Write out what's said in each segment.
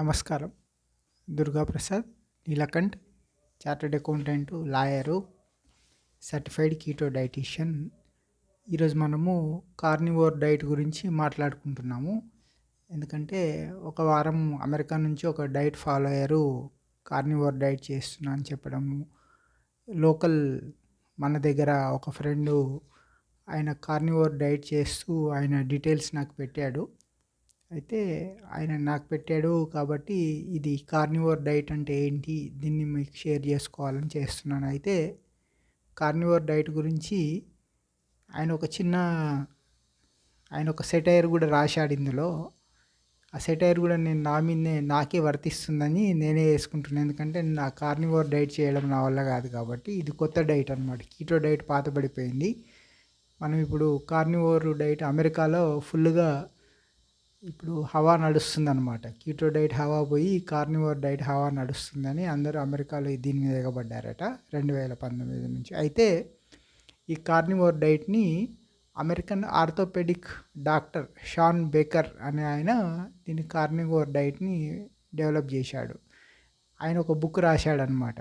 నమస్కారం. Durgaprasad Neelakanth chartered accountant lawyer certified keto dietitian. ఈరోజు మనము కార్నివోర్ డైట్ గురించి మాట్లాడుకుంటున్నాము. ఎందుకంటే ఒక వారం అమెరికా నుంచి ఒక డైట్ ఫాలో అయ్యారు. కార్నివోర్ డైట్ చేస్తున్నా అని చెప్పడము. లోకల్ మన దగ్గర ఒక ఫ్రెండు ఆయన కార్నివోర్ డైట్ చేస్తూ ఆయన డీటెయిల్స్ నాకు పెట్టాడు. అయితే ఆయన నాకు పెట్టాడు కాబట్టి ఇది కార్నివోర్ డైట్ అంటే ఏంటి? దీన్ని మీకు షేర్ చేసుకోవాలని చేస్తున్నాను. అయితే కార్నివోర్ డైట్ గురించి ఆయన ఒక చిన్న ఆయన ఒక సెటైర్ కూడా రాశాడు ఇందులో. ఆ సెటైర్ కూడా నేను నా మీదనే నాకే వర్తిస్తుందని నేనే వేసుకుంటున్నాను. ఎందుకంటే నా కార్నివోర్ డైట్ చేయడం నా వల్ల కాదు కాబట్టి ఇది కొత్త డైట్ అనమాట కీటో డైట్ పాతబడిపోయింది. మనం ఇప్పుడు కార్నివోర్ డైట్ అమెరికాలో ఫుల్గా ఇప్పుడు హవా నడుస్తుంది అనమాట కీటో డైట్ హవా పోయి కార్నివర్ డైట్ హవా నడుస్తుందని అందరూ అమెరికాలో దీని మీద ఎగబడ్డారట రెండు వేల పంతొమ్మిది నుంచి. అయితే ఈ carnivore డైట్ని American orthopedic doctor Shawn Baker అనే ఆయన దీని కార్నివోర్ డైట్ని డెవలప్ చేశాడు. ఆయన ఒక బుక్ రాశాడనమాట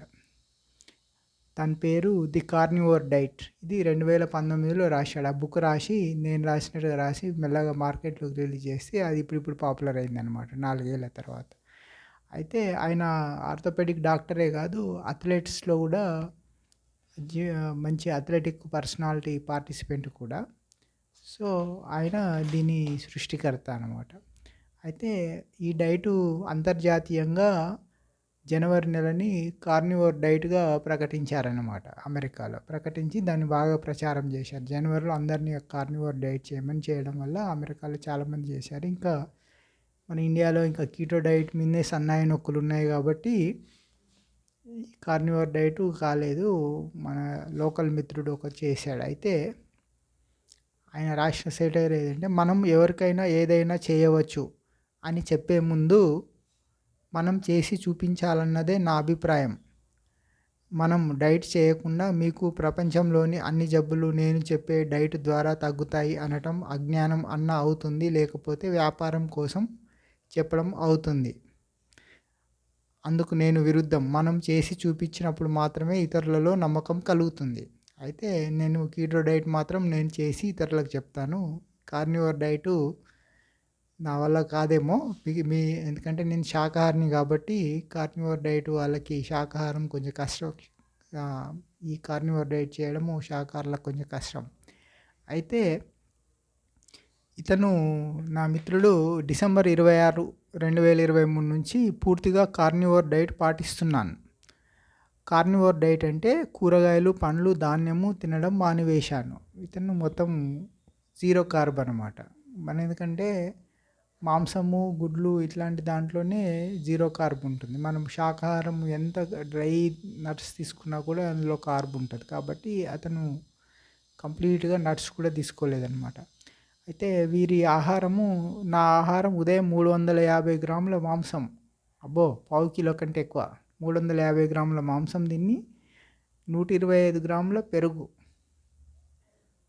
దాని పేరు ది కార్నివోర్ డైట్. ఇది రెండు వేల పంతొమ్మిదిలో రాశాడు. ఆ బుక్ రాసి నేను రాసినట్టుగా రాసి మెల్లగా మార్కెట్లోకి రిలీజ్ చేస్తే అది ఇప్పుడు ఇప్పుడు పాపులర్ అయిందనమాట నాలుగేళ్ళ తర్వాత. అయితే ఆయన ఆర్థోపెడిక్ డాక్టరే కాదు అథ్లెట్స్లో కూడా మంచి అథ్లెటిక్ పర్సనాలిటీ పార్టిసిపెంట్ కూడా. సో ఆయన దీని సృష్టికర్త అనమాట అయితే ఈ డైటు అంతర్జాతీయంగా జనవరి నెలని కార్నివోర్ డైట్గా ప్రకటించారనమాట అమెరికాలో. ప్రకటించి దాన్ని బాగా ప్రచారం చేశారు. జనవరిలో అందరినీ కార్నివోర్ డైట్ చేయమని చేయడం వల్ల అమెరికాలో చాలామంది చేశారు. ఇంకా మన ఇండియాలో ఇంకా కీటో డైట్ మీదే సన్నాయి నొక్కులు ఉన్నాయి కాబట్టి కార్నివోర్ డైట్ కాలేదు. మన లోకల్ మిత్రుడు ఒక చేశాడు. అయితే ఆయన రాసిన సెటైర్ ఏదంటే మనం ఎవరికైనా ఏదైనా చేయవచ్చు అని చెప్పే ముందు మనం చేసి చూపించాలన్నదే నా అభిప్రాయం. మనం డైట్ చేయకుండా మీకు ప్రపంచంలోని అన్ని జబ్బులు నేను చెప్పే డైట్ ద్వారా తగ్గుతాయి అనటం అజ్ఞానం అన్న అవుతుంది లేకపోతే వ్యాపారం కోసం చెప్పడం అవుతుంది. అందుకు నేను విరుద్ధం. మనం చేసి చూపించినప్పుడు మాత్రమే ఇతరులలో నమ్మకం కలుగుతుంది. అయితే నేను కీటో డైట్ మాత్రం నేను చేసి ఇతరులకు చెప్తాను. కార్నివర్ డైటు నా వల్ల కాదేమో. మీ ఎందుకంటే నేను శాకాహారిని కాబట్టి కార్నివర్ డైట్ వాళ్ళకి శాకాహారం కొంచెం కష్టం. ఈ కార్నివర్ డైట్ చేయడము శాకాహారులకు కొంచెం కష్టం. అయితే ఇతను నా మిత్రుడు డిసెంబర్ ఇరవై ఆరు రెండు వేల ఇరవై మూడు నుంచి పూర్తిగా కార్నివర్ డైట్ పాటిస్తున్నాను. కార్నివర్ డైట్ అంటే కూరగాయలు పండ్లు ధాన్యము తినడం మానివేశాను. ఇతను మొత్తం జీరో కార్బ్ అనమాట మన ఎందుకంటే మాంసము గుడ్లు ఇట్లాంటి దాంట్లోనే జీరో కార్బ్ ఉంటుంది. మనం శాకాహారం ఎంత డ్రై నట్స్ తీసుకున్నా కూడా అందులో కార్బ్ ఉంటుంది. కాబట్టి అతను కంప్లీట్గా నట్స్ కూడా తీసుకోలేదన్నమాట. అయితే వీరి ఆహారము నా ఆహారం ఉదయం మూడు వందల యాభై గ్రాముల మాంసం. అబ్బో పావు కిలో కంటే ఎక్కువ. మూడు వందల యాభై గ్రాముల మాంసం తిని నూట ఇరవై ఐదు గ్రాముల పెరుగు.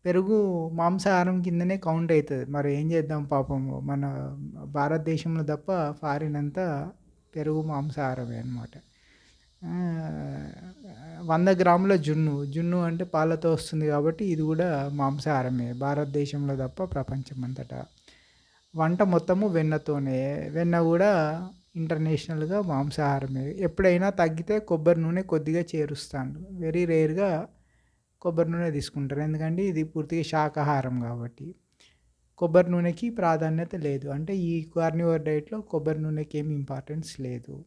పెరుగు మాంసాహారం కిందనే కౌంట్ అవుతుంది. మరి ఏం చేద్దాం పాపం? మన భారతదేశంలో తప్ప ఫారిన్ అంతా పెరుగు మాంసాహారమే అనమాట వంద గ్రాముల జున్ను. జున్ను అంటే పాలతో వస్తుంది కాబట్టి ఇది కూడా మాంసాహారమే. భారతదేశంలో తప్ప ప్రపంచం అంతటా వంట మొత్తము వెన్నతోనే. వెన్న కూడా ఇంటర్నేషనల్గా మాంసాహారమే. ఎప్పుడైనా తగ్గితే కొబ్బరి నూనె కొద్దిగా చేరుస్తాను వెరీ రేర్గా కొబ్బరి నూనె తీసుకుంటారు. ఎందుకంటే ఇది పూర్తిగా శాకాహారం కాబట్టి. కొబ్బరి నూనెకి ప్రాధాన్యత లేదు. అంటే ఈ కార్నివర్ డైట్లో కొబ్బరి నూనెకి ఏమి ఇంపార్టెన్స్ లేదు.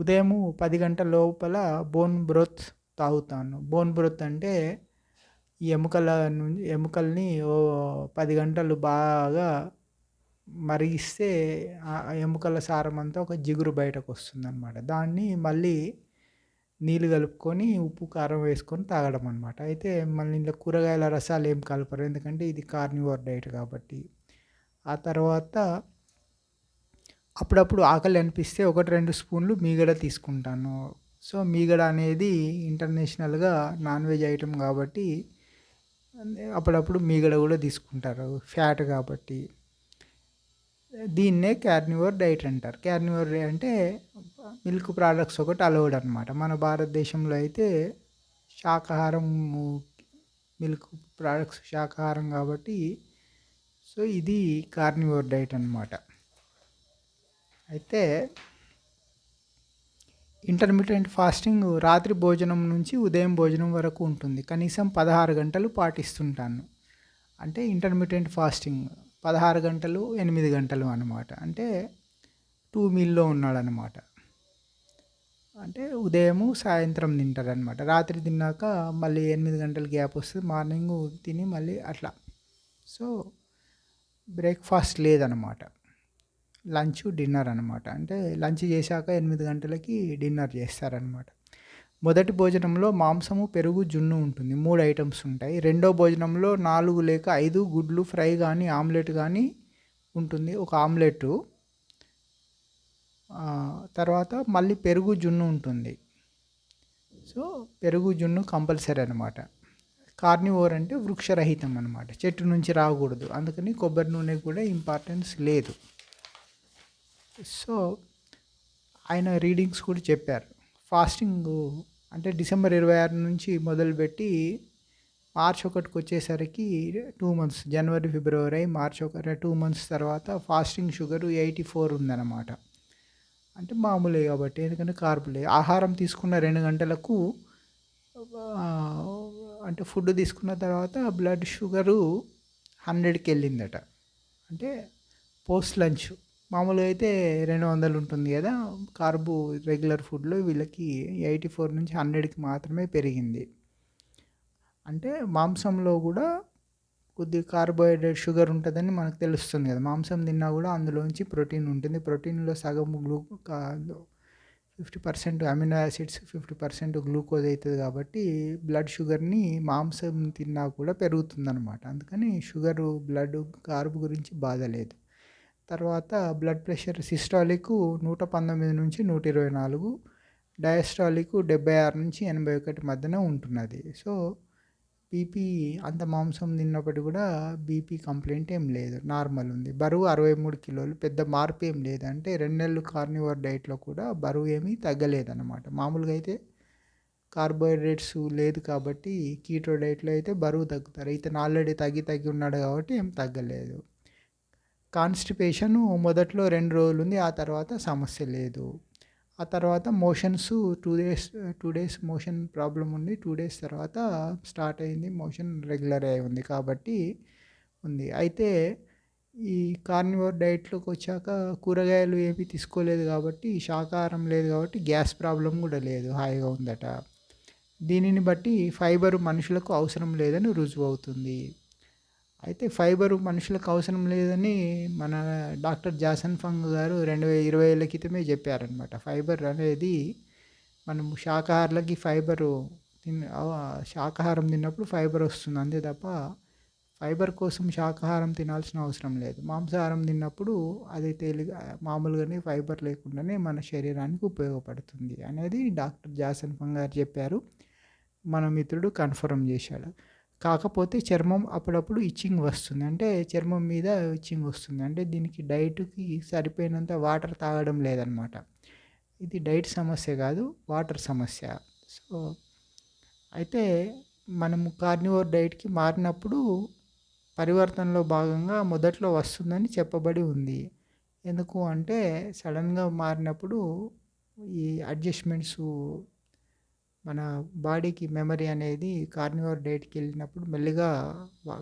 ఉదయము పది గంటల లోపల బోన్ బ్రోత్ తాగుతాను. బోన్ బ్రోత్ అంటే ఈ ఎముకల నుంచి ఎముకల్ని ఓ పది గంటలు బాగా మరిగిస్తే ఎముకల సారం అంతా ఒక జిగురు బయటకు వస్తుంది దాన్ని మళ్ళీ నీళ్ళు కలుపుకొని ఉప్పు కారం వేసుకొని తాగడం అనమాట అయితే మళ్ళీ ఇంట్లో కూరగాయల రసాలు ఏం కలపరు. ఎందుకంటే ఇది కార్నివర్ డైట్ కాబట్టి. ఆ తర్వాత అప్పుడప్పుడు ఆకలి అనిపిస్తే ఒకటి రెండు స్పూన్లు మీగడ తీసుకుంటాను. సో మీగడ అనేది ఇంటర్నేషనల్గా నాన్ వెజ్ ఐటెం కాబట్టి అప్పుడప్పుడు మీగడ కూడా తీసుకుంటారు. ఫ్యాట్ కాబట్టి. దీన్నే క్యార్నివోర్ డైట్ అంటారు. క్యార్నివోర్ అంటే మిల్క్ ప్రోడక్ట్స్ ఒకటి అలౌడ్ అనమాట మన భారతదేశంలో అయితే శాకాహారం మిల్క్ ప్రోడక్ట్స్ శాకాహారం కాబట్టి సో ఇది కార్నివోర్ డైట్ అనమాట అయితే ఇంటర్మీడియట్ ఫాస్టింగ్ రాత్రి భోజనం నుంచి ఉదయం భోజనం వరకు ఉంటుంది. కనీసం పదహారు గంటలు పాటిస్తుంటాను. అంటే ఇంటర్మీడియట్ ఫాస్టింగ్ పదహారు గంటలు ఎనిమిది గంటలు అనమాట అంటే టూ మీల్లో ఉన్నాడనమాట అంటే ఉదయము సాయంత్రం తింటారనమాట రాత్రి తిన్నాక మళ్ళీ ఎనిమిది గంటల గ్యాప్ వస్తుంది మార్నింగ్ తిని మళ్ళీ అట్లా. సో బ్రేక్ఫాస్ట్ లేదనమాట లంచ్ డిన్నర్ అనమాట అంటే లంచ్ చేశాక ఎనిమిది గంటలకి డిన్నర్ చేస్తారనమాట మొదటి భోజనంలో మాంసము పెరుగు జున్ను ఉంటుంది. మూడు ఐటమ్స్ ఉంటాయి. రెండో భోజనంలో నాలుగు లేక ఐదు గుడ్లు ఫ్రై కానీ ఆమ్లెట్ కానీ ఉంటుంది. ఒక ఆమ్లెట్. తర్వాత మళ్ళీ పెరుగు జున్ను ఉంటుంది. సో పెరుగు జున్ను కంపల్సరీ అనమాట కార్నివోర్ అంటే వృక్షరహితం అనమాట చెట్టు నుంచి రాకూడదు. అందుకని కొబ్బరి నూనె కూడా ఇంపార్టెన్స్ లేదు. సో ఆయన రీడింగ్స్ కూడా చెప్పారు. ఫాస్టింగ్ అంటే డిసెంబర్ ఇరవై ఆరు నుంచి మొదలుపెట్టి మార్చ్ ఒకటికి వచ్చేసరికి టూ మంత్స్ జనవరి ఫిబ్రవరి మార్చ్ ఒక టూ మంత్స్ తర్వాత ఫాస్టింగ్ షుగర్ ఎయిటీ ఫోర్ ఉందన్నమాట. అంటే మామూలే కాబట్టి ఎందుకంటే కార్బులే ఆహారం తీసుకున్న రెండు గంటలకు అంటే ఫుడ్ తీసుకున్న తర్వాత బ్లడ్ షుగరు హండ్రెడ్కి వెళ్ళిందట. అంటే పోస్ట్ లంచ్ మామూలుగా అయితే రెండు వందలు ఉంటుంది కదా. కార్బు రెగ్యులర్ ఫుడ్లో వీళ్ళకి ఎయిటీ ఫోర్ నుంచి హండ్రెడ్కి మాత్రమే పెరిగింది. అంటే మాంసంలో కూడా కొద్దిగా కార్బోహైడ్రేట్ షుగర్ ఉంటుందని మనకు తెలుస్తుంది కదా. మాంసం తిన్నా కూడా అందులోంచి ప్రోటీన్ ఉంటుంది. ప్రోటీన్లో సగం glue fifty percent amino acids fifty percent glucose అవుతుంది కాబట్టి బ్లడ్ షుగర్ని మాంసం తిన్నా కూడా పెరుగుతుందన్నమాట. అందుకని షుగరు బ్లడ్ కార్బ్ గురించి బాధ లేదు. తర్వాత బ్లడ్ ప్రెషర్ సిస్టాలిక్ నూట పంతొమ్మిది నుంచి నూట ఇరవై నాలుగు డయాస్టాలిక్ డెబ్బై ఆరు నుంచి ఎనభై ఒకటి మధ్యన ఉంటున్నది. సో బీపీ అంత మాంసం తిన్నప్పటి కూడా బీపీ కంప్లైంట్ ఏం లేదు. నార్మల్ ఉంది. బరువు అరవై మూడు కిలోలు పెద్ద మార్పు ఏం లేదు. అంటే రెండు నెలలు కార్నివర్ డైట్లో కూడా బరువు ఏమీ తగ్గలేదన్నమాట. మామూలుగా అయితే కార్బోహైడ్రేట్స్ లేదు కాబట్టి కీటో డైట్లో అయితే బరువు తగ్గుతారు. ఇతను ఆల్రెడీ తగ్గి తగ్గి ఉన్నాడు కాబట్టి ఏం తగ్గలేదు. కాన్స్టిపేషన్ మొదట్లో రెండు రోజులు ఉంది ఆ తర్వాత సమస్య లేదు. ఆ తర్వాత motions two days two days motion problem ఉంది టూ డేస్ తర్వాత స్టార్ట్ అయింది మోషన్ రెగ్యులర్ అయి ఉంది కాబట్టి ఉంది. అయితే ఈ కార్నివోర్ డైట్లోకి వచ్చాక కూరగాయలు ఏమీ తీసుకోలేదు కాబట్టి శాకాహారం లేదు కాబట్టి గ్యాస్ ప్రాబ్లం కూడా లేదు హాయిగా ఉందట. దీనిని బట్టి ఫైబర్ మనుషులకు అవసరం లేదని రుజువు అవుతుంది అయితే ఫైబర్ మనుషులకు అవసరం లేదని మన డాక్టర్ జాసన్ ఫంగ్ గారు రెండు వేల ఇరవై ఏళ్ళ క్రితమే చెప్పారనమాట ఫైబర్ అనేది మనం శాకాహారులకి ఫైబరు తిన్ శాకాహారం తిన్నప్పుడు ఫైబర్ వస్తుంది. అంతే తప్ప ఫైబర్ కోసం శాకాహారం తినాల్సిన అవసరం లేదు. మాంసాహారం తిన్నప్పుడు అది తేలిగా మామూలుగానే ఫైబర్ లేకుండానే మన శరీరానికి ఉపయోగపడుతుంది అనేది డాక్టర్ జాసన్ ఫంగ్ గారు చెప్పారు. మన మిత్రుడు కన్ఫర్మ్ చేశాడు. కాకపోతే చర్మం అప్పుడప్పుడు ఇచ్చింగ్ వస్తుంది. అంటే చర్మం మీద ఇచ్చింగ్ వస్తుంది. అంటే దీనికి డైట్కి సరిపోయినంత వాటర్ తాగడం లేదనమాట. ఇది డైట్ సమస్య కాదు వాటర్ సమస్య. సో అయితే మనము కార్నివోర్ డైట్కి మారినప్పుడు పరివర్తనలో భాగంగా మొదట్లో వస్తుందని చెప్పబడి ఉంది. ఎందుకు అంటే సడన్గా మారినప్పుడు ఈ అడ్జస్ట్మెంట్స్ మన బాడీకి మెమరీ అనేది కార్నివర్ డేట్కి వెళ్ళినప్పుడు మెల్లిగా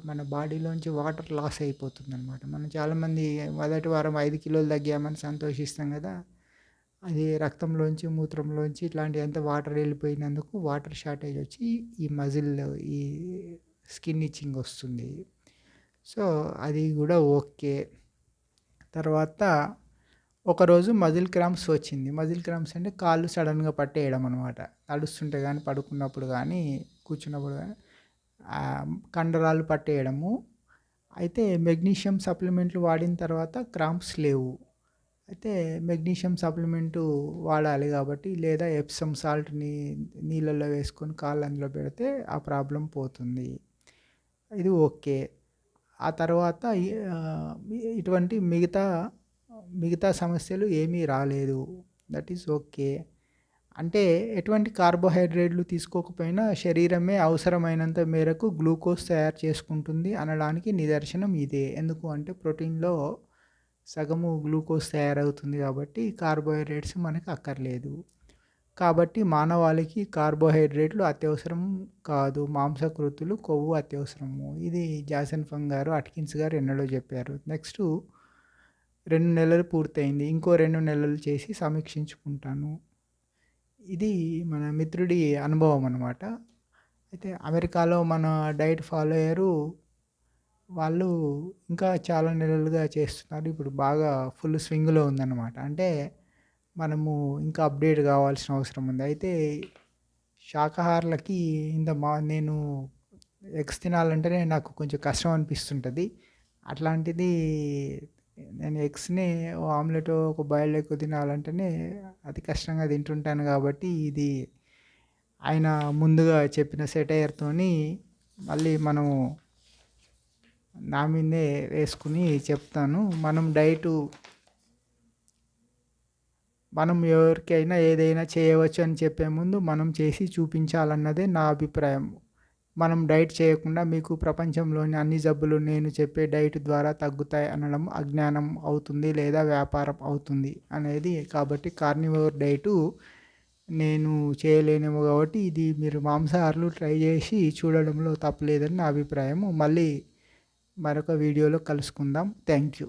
మన బాడీలోంచి వాటర్ లాస్ అయిపోతుంది అనమాట మనం చాలామంది మొదటి వారం ఐదు కిలోలు తగ్గామని సంతోషిస్తాం కదా. అది రక్తంలోంచి మూత్రంలోంచి ఇట్లాంటి ఎంత వాటర్ వెళ్ళిపోయినందుకు వాటర్ షార్టేజ్ వచ్చి ఈ మజిల్ ఈ స్కిన్ ఇచ్చింగ్ వస్తుంది. సో అది కూడా ఓకే. తర్వాత ఒకరోజు మజిల్ క్రాంప్స్ వచ్చింది. మజిల్ క్రాంప్స్ అంటే కాళ్ళు సడన్గా పట్టేయడం అనమాట నడుస్తుంటే కానీ పడుకున్నప్పుడు కానీ కూర్చున్నప్పుడు కానీ కండరాలు పట్టేయడము. అయితే మెగ్నీషియం సప్లిమెంట్లు వాడిన తర్వాత క్రాంప్స్ లేవు. అయితే మెగ్నీషియం సప్లిమెంటు వాడాలి కాబట్టి లేదా ఎప్సమ్ సాల్ట్ని నీళ్ళల్లో వేసుకొని కాళ్ళు అందులో పెడితే ఆ ప్రాబ్లం పోతుంది. ఇది ఓకే. ఆ తర్వాత ఇటువంటి మిగతా మిగతా సమస్యలు ఏమీ రాలేదు. దట్ ఈస్ ఓకే అంటే ఎటువంటి కార్బోహైడ్రేట్లు తీసుకోకపోయినా శరీరమే అవసరమైనంత మేరకు గ్లూకోజ్ తయారు చేసుకుంటుంది అనడానికి నిదర్శనం ఇదే. ఎందుకు అంటే ప్రోటీన్లో సగము గ్లూకోజ్ తయారవుతుంది కాబట్టి కార్బోహైడ్రేట్స్ మనకు అక్కర్లేదు. కాబట్టి మానవాళికి కార్బోహైడ్రేట్లు అత్యవసరం కాదు. మాంసకృతులు కొవ్వు అత్యవసరము. ఇది జాసన్ ఫంగ్ గారు అట్కిన్స్ గారు ఎన్నడో చెప్పారు. నెక్స్ట్ రెండు నెలలు పూర్తయింది. ఇంకో రెండు నెలలు చేసి సమీక్షించుకుంటాను. ఇది మన మిత్రుడి అనుభవం అనమాట అయితే అమెరికాలో మన డైట్ ఫాలో అయ్యారు. వాళ్ళు ఇంకా చాలా నెలలుగా చేస్తున్నారు. ఇప్పుడు బాగా ఫుల్ స్వింగ్లో ఉందన్నమాట. అంటే మనము ఇంకా అప్డేట్ కావాల్సిన అవసరం ఉంది. అయితే శాకాహారులకి ఇంత మా నేను ఎగ్స్ తినాలంటేనే నాకు కొంచెం కష్టం అనిపిస్తుంటుంది. అట్లాంటిది నేను ఎగ్స్ని ఆమ్లెట్ ఒక బాయిల్డ్ ఎగ్ తినాలంటేనే అతి కష్టంగా తింటుంటాను కాబట్టి ఇది ఆయన ముందుగా చెప్పిన సెటైర్తోని మళ్ళీ మనము నా మీదే వేసుకుని చెప్తాను. మనం డైటు మనం ఎవరికైనా ఏదైనా చేయవచ్చు అని చెప్పే ముందు మనం చేసి చూపించాలన్నదే నా అభిప్రాయం. మనం డైట్ చేయకుండా మీకు ప్రపంచంలోని అన్ని జబ్బులు నేను చెప్పే డైట్ ద్వారా తగ్గుతాయి అనడం అజ్ఞానం అవుతుంది లేదా వ్యాపారం అవుతుంది అనేది. కాబట్టి కార్నివోర్ డైటు నేను చేయలేనేమో కాబట్టి ఇది మీరు మాంసాహారులు ట్రై చేసి చూడడంలో తప్పలేదని నా అభిప్రాయం మళ్ళీ మరొక వీడియోలో కలుసుకుందాం. Thank you.